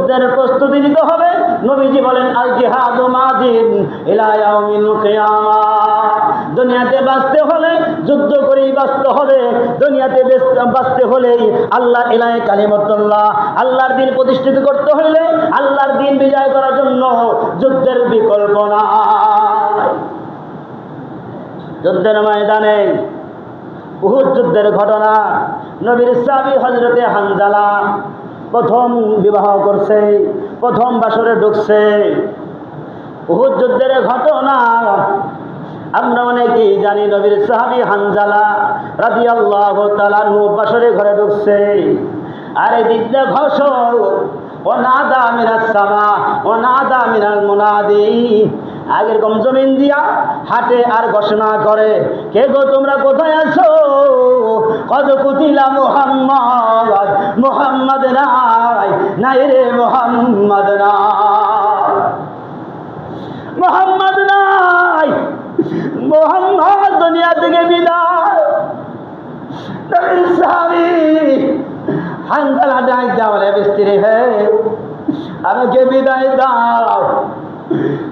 যুদ্ধের প্রস্তুতি নিতে হবে। নবীজি বলেন আল জিহাদু দুনিয়াতে বাঁচতে হলে যুদ্ধ করেই বাঁচতে হবে। দুনিয়াতে বাঁচতে হলেই আল্লাহ ইলাহে কালিমতুল্লাহ, আল্লাহর দিন প্রতিষ্ঠিত করতে হলে আল্লাহর দিন বিজয় করার জন্য যুদ্ধের বিকল্প নাই। যুদ্ধের ময়দানে উহুদ যুদ্ধের ঘটনা, নবীর সাবি হজরতে হানজালা প্রথম বিবাহ করছে, প্রথম বাসরে ঢুকছে। উহুদ যুদ্ধের ঘটনা, আমরা অনেকেই জানি নবীর সাহাবি হানজালা রাজি আল্লাহ বাসরে ঘরে ঢুকছে। আর দিকটা ঘোষক ও নাদা মিনাস সামা ও নাদা মিনাল মুনাদি আগের কম জমিন দিয়া হাটে আর ঘোষণা করে। কে গো তোমরা কোথায় আছো? কত কুতিলা মোহাম্মদ মোহাম্মদ নাই নাই রে মোহাম্মদ নাই। মোহাম্মদ নাই, মোহাম্মদ দুনিয়া থেকে বিদায়। হাঙ্গালা ডাক দাও রে বিস্ত্রি হে, আমাকে বিদায় দাও।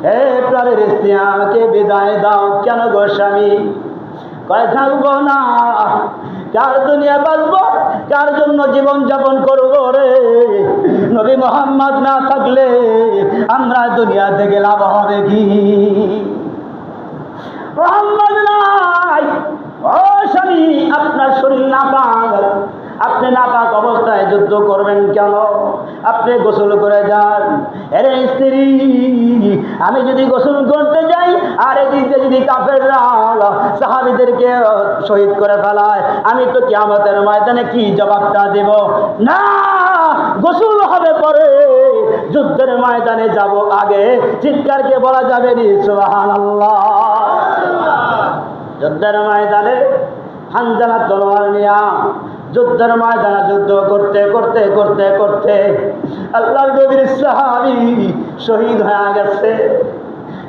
হে প্রাণের স্ত্রী আমাকে বিদায় দাও। কেন গো স্বামী? কয়, থাকব না। কার দুনিয়া বাঁচবো? কার জন্য জীবন যাপন করব রে? নবী মোহাম্মদ না থাকলে আমরা দুনিয়া থেকে লাভ হবে কি? মোহাম্মদ নাই। ও স্বামী, আপনার শরীর না পাক আপনি নাপাক অবস্থায় যুদ্ধ করবেন কেন? আপনি গোসল করে যান। এরে স্ত্রী, আমি যদি গোসল করতে যাই, আর এদিকে যদি কাফের সাহাবিদেরকে শহীদ করে ফেলায়, আমি তো কিয়ামতের ময়দানে কি জবাবটা দেব? না, গোসল হবে পরে। যুদ্ধের ময়দানে যাব আগে। চিৎকারকে বলা যাবে নি যুদ্ধের ময়দানে হানজানা তলোয়ার নিয়া যুদ্ধের ময়দানে যুদ্ধ করতে করতে করতে করতে আল্লাহর নবীর সাহাবি শহীদ হয়ে গেছে।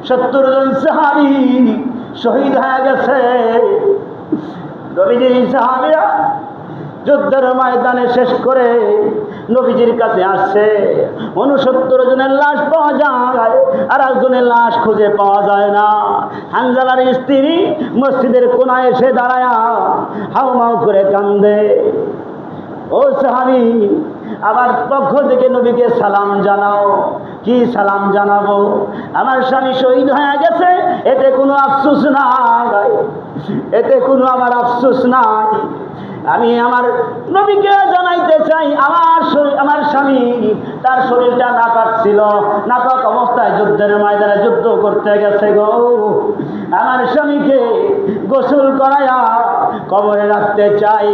সত্তর জন সাহাবি শহীদ হয়ে গেছে। নবীজির সাহাবিরা যুদ্ধের ময়দানে শেষ করে নবীজির কাছে আসছে। উনসত্তর জনের লাশ পাওয়া যায়, আর একজনের লাশ খুঁজে পাওয়া যায় না। হানজালার স্ত্রী মসজিদের কোনায় এসে দাঁড়ায়া হাউ মাউ করে কান্দে। ও সাহাবি, আমার পক্ষ থেকে নবীকে সালাম জানাও। কি সালাম জানাব? আমার স্বামী শহীদ হয়ে গেছে, এতে কোনো আফসোস নাই। এতে কোনো আমার আফসোস নাই। আমি আমার নবীকে জানাইতে চাই, আমার আমার স্বামী, তার শরীরটা নাপাক ছিল। নাপাক অবস্থায় যুদ্ধের ময়দানে যুদ্ধ করতে গেছে গো। আমার স্বামীকে গোসল করায়া কবরে রাখতে চাই।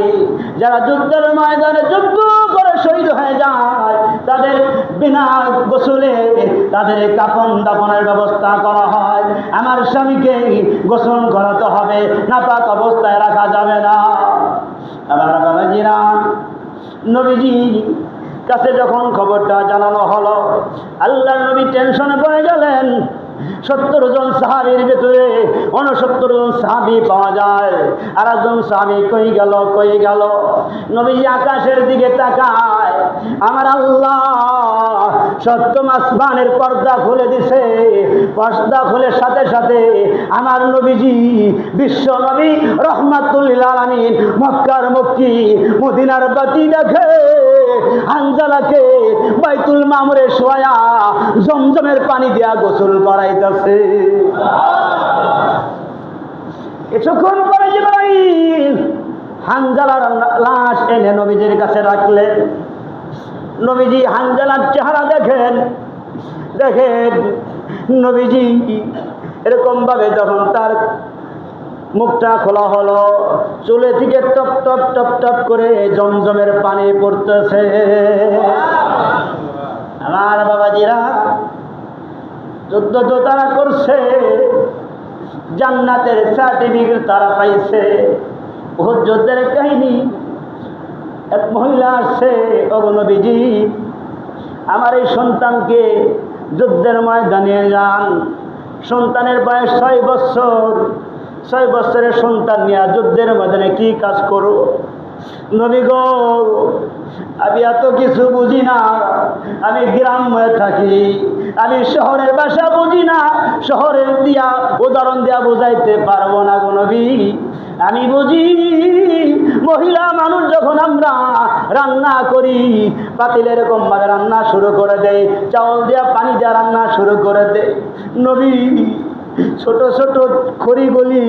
যারা যুদ্ধের ময়দানে যুদ্ধ করে শহীদ হয়ে যায়, তাদের বিনা গোসলে তাদের কাপন দাপনের ব্যবস্থা করা হয়। আমার স্বামীকে গোসল করাতে হবে, নাপাক অবস্থায় রাখা যাবে না। আমার বাবাজিরা কাছে যখন খবরটা জানানো হলো আল্লাহ নবী টেনশনে পড়ে গেলেন। সত্তর জন সাহাবির ভেতরে উনসত্তর জন সাহাবি পাওয়া যায়। আর একজন সাহাবি কই গেল কই গেল? নবী আকাশের দিকে তাকায়। আমার আল্লাহ সপ্তম আসমানের পর্দা খুলে দিছে। পর্দা খুলে সাথে সাথে আমার নবীজি, বিশ্ব নবী রহমাতুল্লিল আলমিন মক্কার মক্কি, মদিনার বাতি দেখে হানজালাকে বাইতুল মামরে শোয়া জমজমের পানি দিয়া গোসল করাইতেছে। কিছুক্ষণ পরে জিব্রাইল হানজালার লাশ এনে নবীজির কাছে রাখলেন। নবীজি হানজালার চেহারা দেখেন দেখেন নবীজি এরকম ভাবে যখন তার মুখটা খোলা হলো, চুলে থেকে টপ টপ টপ টপ করে জমজমের পানি পড়তেছে। আমার বাবাজিরা, যুদ্ধ তো তারা করছে, জান্নাতের সার্টিফিকেট তারা পাইছে যুদ্ধের কাহিনী এক মহিলা আসছে অগনবীজি আমার এই সন্তানকে যুদ্ধের ময়দানে যান। সন্তানের বয়স ছয় বছর। ছয় বছরের সন্তান নিয়ে যুদ্ধের ময়দানে কি কাজ করো? নবী গো, আমি এত কিছু বুঝি না। আমি গ্রামে থাকি। আমি শহরের ভাষা বুঝি না। শহরের দিয়া, উদাহরণ দিয়া বুঝাইতে পারব না কোনো আমি বুঝি, মহিলা মানুষ যখন আমরা রান্না করি পাতিল এরকম ভাবে রান্না শুরু করে দেয়, চাউল দিয়া পানি দিয়া রান্না শুরু করে দেয়। নবী, ছোট ছোট খড়িগুলি,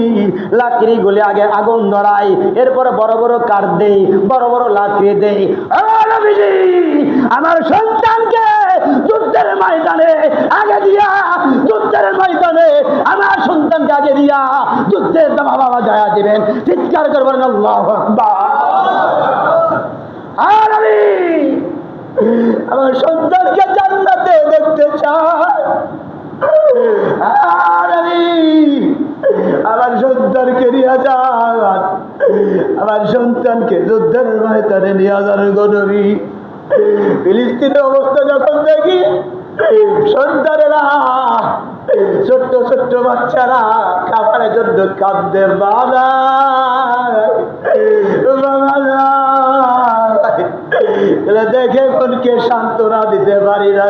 লাকড়িগুলি আগে আগুন ধরাই এরপরে বড় বড় কাঠ দেই বড় বড় লাকড়ি দেই আমার সন্তানকে যুদ্ধের ময়দানে, আগে দিয়া, যুদ্ধের ময়দানে, আমার সন্তানকে আগে দিয়া, যুদ্ধের দামা বাবা জয়া দিবেন। চিৎকার করবেন, আল্লাহ আর আমি আমার সন্তানকে জান্নাতে দেখতে চাই। আর আমি আমার সন্তানকে নিয়ে যান আমার সন্তানকে যুদ্ধের ময়দানে নিয়ে যান গনবী ফিলিস্তিনের অবস্থা যখন দেখি সন্তানেরা ছোট্ট ছোট্ট বাচ্চারা খাবারের জন্য কাঁদতে বাবা দেখে কোনকে সান্ত্বনা দিতে পারি না।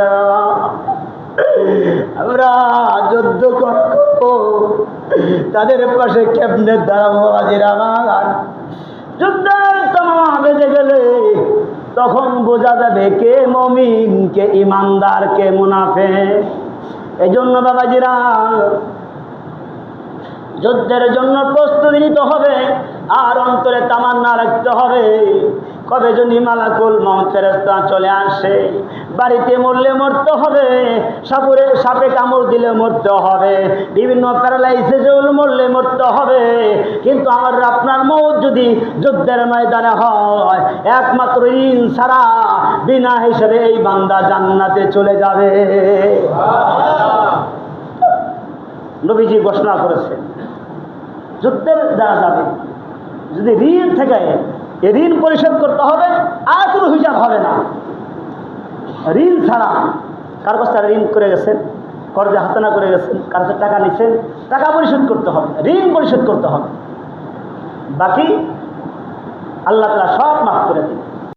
আমরা যুদ্ধ করব, তাদের পাশে কেমনে দাঁড়াবো আজির আমার? যুদ্ধের বেজে গেলে তখন বোঝা যাবে কে মমিন, কে ইমানদার, কে মুনাফে এই জন্য বাবাজিরা, যুদ্ধের জন্য প্রস্তুতি নিতে হবে, আর অন্তরে তামান্না রাখতে হবে। কবে যদি মালাকুল মমফেরস্তা চলে আসে, বাড়িতে মরলে মরতে হবে, সাপুরে সাপে কামড় দিলে মরতে হবে, বিভিন্ন প্যারালাইসিসে মরলে মরতে হবে, কিন্তু আমার আপনার মৌত যদি যুদ্ধের ময়দানে হয়, একমাত্র ঋণ ছাড়া বিনা হিসেবে এই বান্দা জান্নাতে চলে যাবে। নবীজি ঘোষণা করেছে যুদ্ধের দ্বারা যাবে, যদি ঋণ থেকে এ ঋণ পরিশোধ করতে হবে, আর কোনো হিসাব হবে না। ঋণ ছাড়া কার কাছে ঋণ করে গেছেন? কর্জে হাতানা করে গেছেন? কার কাছে টাকা নিচ্ছেন টাকা পরিশোধ করতে হবে, ঋণ পরিশোধ করতে হবে। বাকি আল্লাহ তালা সব মাফ করে দিন